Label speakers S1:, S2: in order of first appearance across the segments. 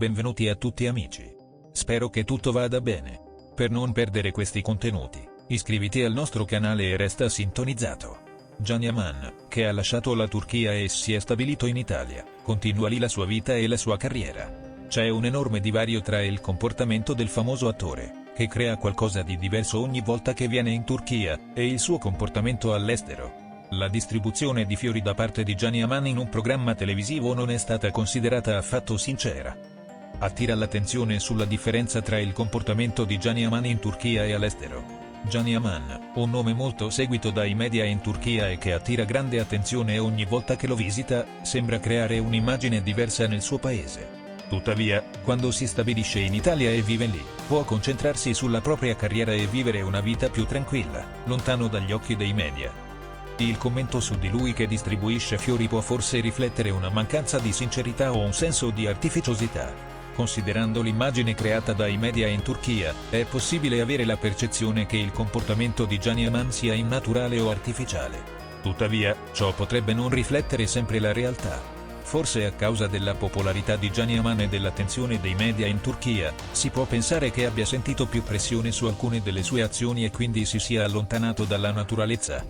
S1: Benvenuti a tutti amici. Spero che tutto vada bene. Per non perdere questi contenuti, iscriviti al nostro canale e resta sintonizzato. Gianni Aman, che ha lasciato la Turchia e si è stabilito in Italia, continua lì la sua vita e la sua carriera. C'è un enorme divario tra il comportamento del famoso attore, che crea qualcosa di diverso ogni volta che viene in Turchia, e il suo comportamento all'estero. La distribuzione di fiori da parte di Gianni Aman in un programma televisivo non è stata considerata affatto sincera. Attira l'attenzione sulla differenza tra il comportamento di Gianni Aman in Turchia e all'estero. Gianni Aman, un nome molto seguito dai media in Turchia e che attira grande attenzione ogni volta che lo visita, sembra creare un'immagine diversa nel suo paese. Tuttavia, quando si stabilisce in Italia e vive lì, può concentrarsi sulla propria carriera e vivere una vita più tranquilla, lontano dagli occhi dei media. Il commento su di lui che distribuisce fiori può forse riflettere una mancanza di sincerità o un senso di artificiosità. Considerando l'immagine creata dai media in Turchia, è possibile avere la percezione che il comportamento di Gianni Aman sia innaturale o artificiale. Tuttavia, ciò potrebbe non riflettere sempre la realtà. Forse a causa della popolarità di Gianni Aman e dell'attenzione dei media in Turchia, si può pensare che abbia sentito più pressione su alcune delle sue azioni e quindi si sia allontanato dalla naturalezza.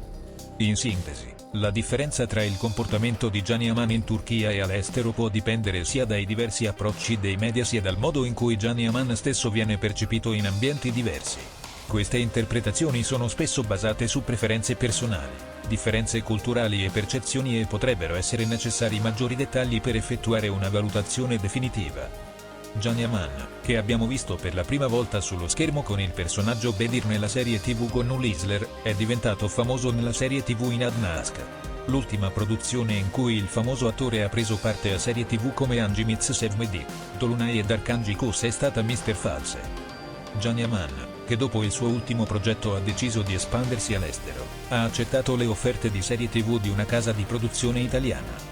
S1: In sintesi, la differenza tra il comportamento di Gianni Aman in Turchia e all'estero può dipendere sia dai diversi approcci dei media sia dal modo in cui Gianni Aman stesso viene percepito in ambienti diversi. Queste interpretazioni sono spesso basate su preferenze personali differenze culturali e percezioni e potrebbero essere necessari maggiori dettagli per effettuare una valutazione definitiva. Gianni Aman, che abbiamo visto per la prima volta sullo schermo con il personaggio Bedir nella serie tv Gonnul Isler, è diventato famoso nella serie tv in Adnask. L'ultima produzione in cui il famoso attore ha preso parte a serie tv come Angimits Sevmedi, Dolunay ed Arkanji Kus è stata Mr. False. Gianni Aman, che dopo il suo ultimo progetto ha deciso di espandersi all'estero, ha accettato le offerte di serie tv di una casa di produzione italiana.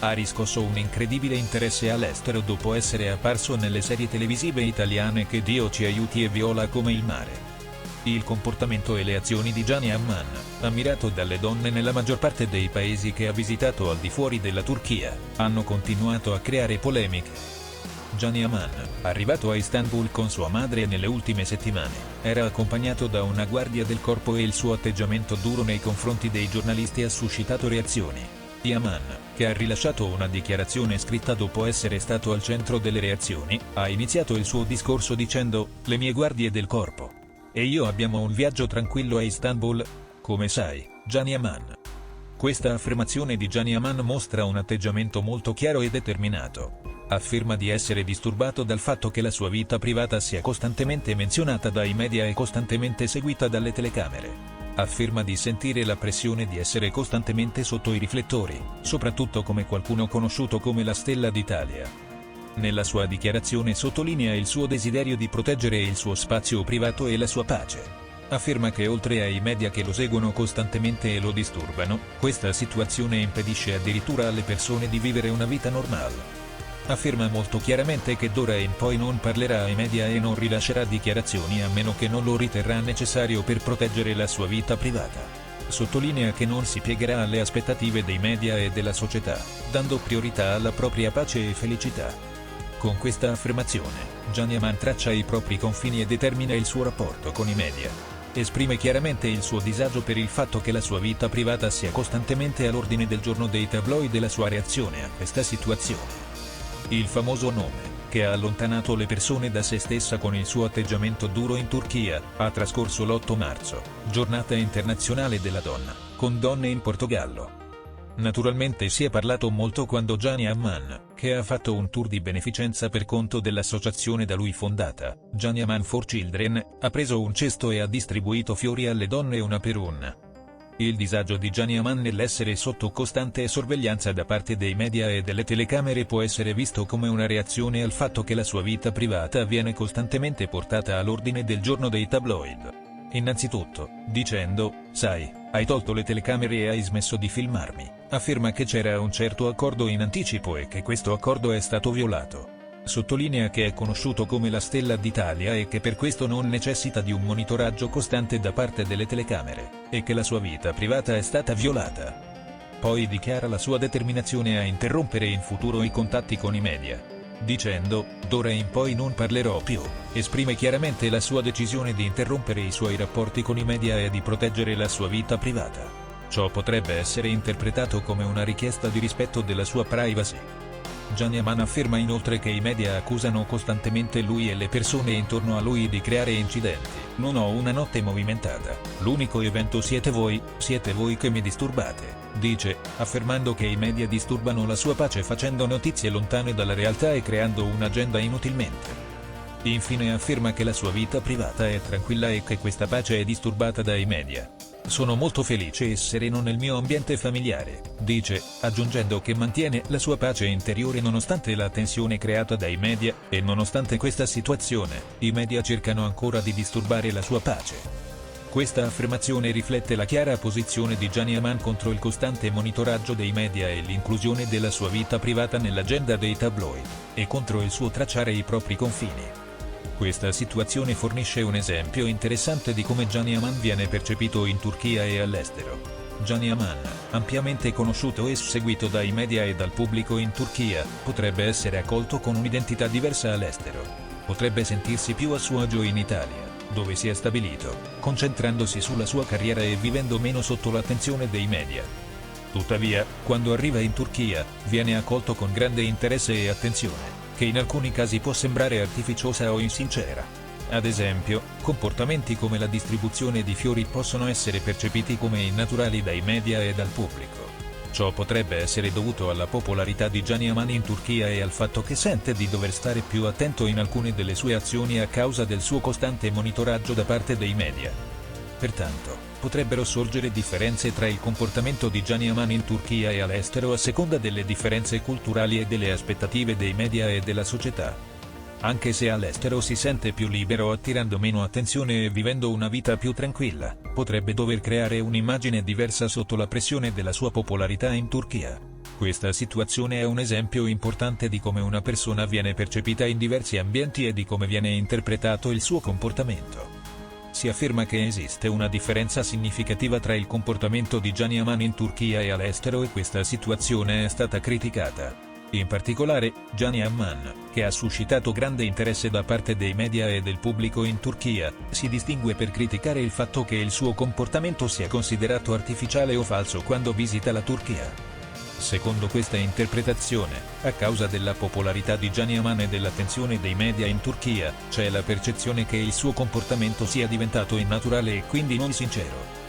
S1: Ha riscosso un incredibile interesse all'estero dopo essere apparso nelle serie televisive italiane che Dio ci aiuti e Viola come il mare. Il comportamento e le azioni di Gianni Amman, ammirato dalle donne nella maggior parte dei paesi che ha visitato al di fuori della Turchia, hanno continuato a creare polemiche. Gianni Aman, arrivato a Istanbul con sua madre nelle ultime settimane, era accompagnato da una guardia del corpo e il suo atteggiamento duro nei confronti dei giornalisti ha suscitato reazioni. Yaman, che ha rilasciato una dichiarazione scritta dopo essere stato al centro delle reazioni, ha iniziato il suo discorso dicendo, le mie guardie del corpo. E io abbiamo un viaggio tranquillo a Istanbul, come sai, Gianni Aman. Questa affermazione di Gianni Aman mostra un atteggiamento molto chiaro e determinato. Afferma di essere disturbato dal fatto che la sua vita privata sia costantemente menzionata dai media e costantemente seguita dalle telecamere. Afferma di sentire la pressione di essere costantemente sotto i riflettori, soprattutto come qualcuno conosciuto come la Stella d'Italia. Nella sua dichiarazione sottolinea il suo desiderio di proteggere il suo spazio privato e la sua pace. Afferma che oltre ai media che lo seguono costantemente e lo disturbano, questa situazione impedisce addirittura alle persone di vivere una vita normale afferma molto chiaramente che d'ora in poi non parlerà ai media e non rilascerà dichiarazioni a meno che non lo riterrà necessario per proteggere la sua vita privata. Sottolinea che non si piegherà alle aspettative dei media e della società, dando priorità alla propria pace e felicità. Con questa affermazione, Gianni Aman traccia i propri confini e determina il suo rapporto con i media. Esprime chiaramente il suo disagio per il fatto che la sua vita privata sia costantemente all'ordine del giorno dei tabloid e la sua reazione a questa situazione il famoso nome, che ha allontanato le persone da se stessa con il suo atteggiamento duro in Turchia, ha trascorso l'8 marzo, giornata internazionale della donna, con donne in Portogallo. Naturalmente si è parlato molto quando Gianni Amman, che ha fatto un tour di beneficenza per conto dell'associazione da lui fondata, Gianni Amman for Children, ha preso un cesto e ha distribuito fiori alle donne una per una. Il disagio di Gianni Aman nell'essere sotto costante sorveglianza da parte dei media e delle telecamere può essere visto come una reazione al fatto che la sua vita privata viene costantemente portata all'ordine del giorno dei tabloid. Innanzitutto, dicendo, sai, hai tolto le telecamere e hai smesso di filmarmi, afferma che c'era un certo accordo in anticipo e che questo accordo è stato violato. Sottolinea che è conosciuto come la Stella d'Italia e che per questo non necessita di un monitoraggio costante da parte delle telecamere, e che la sua vita privata è stata violata. Poi dichiara la sua determinazione a interrompere in futuro i contatti con i media. dicendo, d'ora in poi non parlerò più, esprime chiaramente la sua decisione di interrompere i suoi rapporti con i media e di proteggere la sua vita privata. Ciò potrebbe essere interpretato come una richiesta di rispetto della sua privacy. Gianni Aman afferma inoltre che i media accusano costantemente lui e le persone intorno a lui di creare incidenti. Non ho una notte movimentata. L'unico evento siete voi, siete voi che mi disturbate. Dice, affermando che i media disturbano la sua pace facendo notizie lontane dalla realtà e creando un'agenda inutilmente. Infine afferma che la sua vita privata è tranquilla e che questa pace è disturbata dai media. Sono molto felice e sereno nel mio ambiente familiare, dice, aggiungendo che mantiene la sua pace interiore nonostante la tensione creata dai media, e nonostante questa situazione, i media cercano ancora di disturbare la sua pace. Questa affermazione riflette la chiara posizione di Gianni Aman contro il costante monitoraggio dei media e l'inclusione della sua vita privata nell'agenda dei tabloid, e contro il suo tracciare i propri confini. Questa situazione fornisce un esempio interessante di come Gianni Aman viene percepito in Turchia e all'estero. Gianni Aman, ampiamente conosciuto e seguito dai media e dal pubblico in Turchia, potrebbe essere accolto con un'identità diversa all'estero. Potrebbe sentirsi più a suo agio in Italia, dove si è stabilito, concentrandosi sulla sua carriera e vivendo meno sotto l'attenzione dei media. Tuttavia, quando arriva in Turchia, viene accolto con grande interesse e attenzione che in alcuni casi può sembrare artificiosa o insincera. Ad esempio, comportamenti come la distribuzione di fiori possono essere percepiti come innaturali dai media e dal pubblico. Ciò potrebbe essere dovuto alla popolarità di Gianni Amani in Turchia e al fatto che sente di dover stare più attento in alcune delle sue azioni a causa del suo costante monitoraggio da parte dei media. Pertanto, potrebbero sorgere differenze tra il comportamento di Gianni Aman in Turchia e all'estero a seconda delle differenze culturali e delle aspettative dei media e della società. Anche se all'estero si sente più libero attirando meno attenzione e vivendo una vita più tranquilla, potrebbe dover creare un'immagine diversa sotto la pressione della sua popolarità in Turchia. Questa situazione è un esempio importante di come una persona viene percepita in diversi ambienti e di come viene interpretato il suo comportamento si afferma che esiste una differenza significativa tra il comportamento di Gianni Aman in Turchia e all'estero e questa situazione è stata criticata. In particolare, Gianni Amman, che ha suscitato grande interesse da parte dei media e del pubblico in Turchia, si distingue per criticare il fatto che il suo comportamento sia considerato artificiale o falso quando visita la Turchia. Secondo questa interpretazione, a causa della popolarità di Gianni Aman e dell'attenzione dei media in Turchia, c'è la percezione che il suo comportamento sia diventato innaturale e quindi non sincero.